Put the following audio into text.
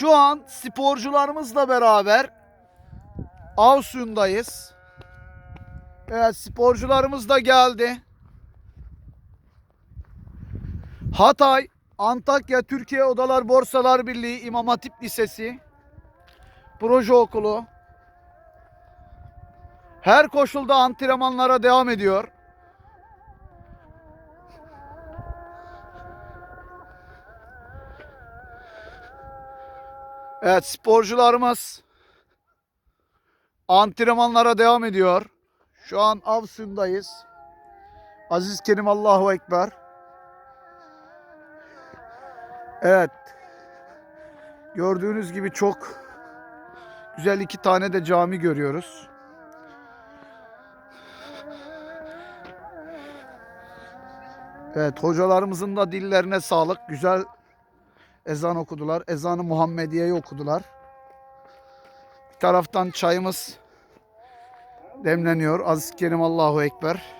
Şu an sporcularımızla beraber av suyundayız. Evet sporcularımız da geldi. Hatay, Antakya Türkiye Odalar Borsalar Birliği İmam Hatip Lisesi proje okulu her koşulda antrenmanlara devam ediyor. Evet sporcularımız antrenmanlara devam ediyor. Şu an av suyundayız. Aziz Kerim Allahu Ekber. Evet. Gördüğünüz gibi çok güzel iki tane de cami görüyoruz. Evet hocalarımızın da dillerine sağlık. Güzel ezan okudular. Ezanı Muhammediye'yi okudular. Bir taraftan çayımız demleniyor. Aziz Kerim Allahu Ekber.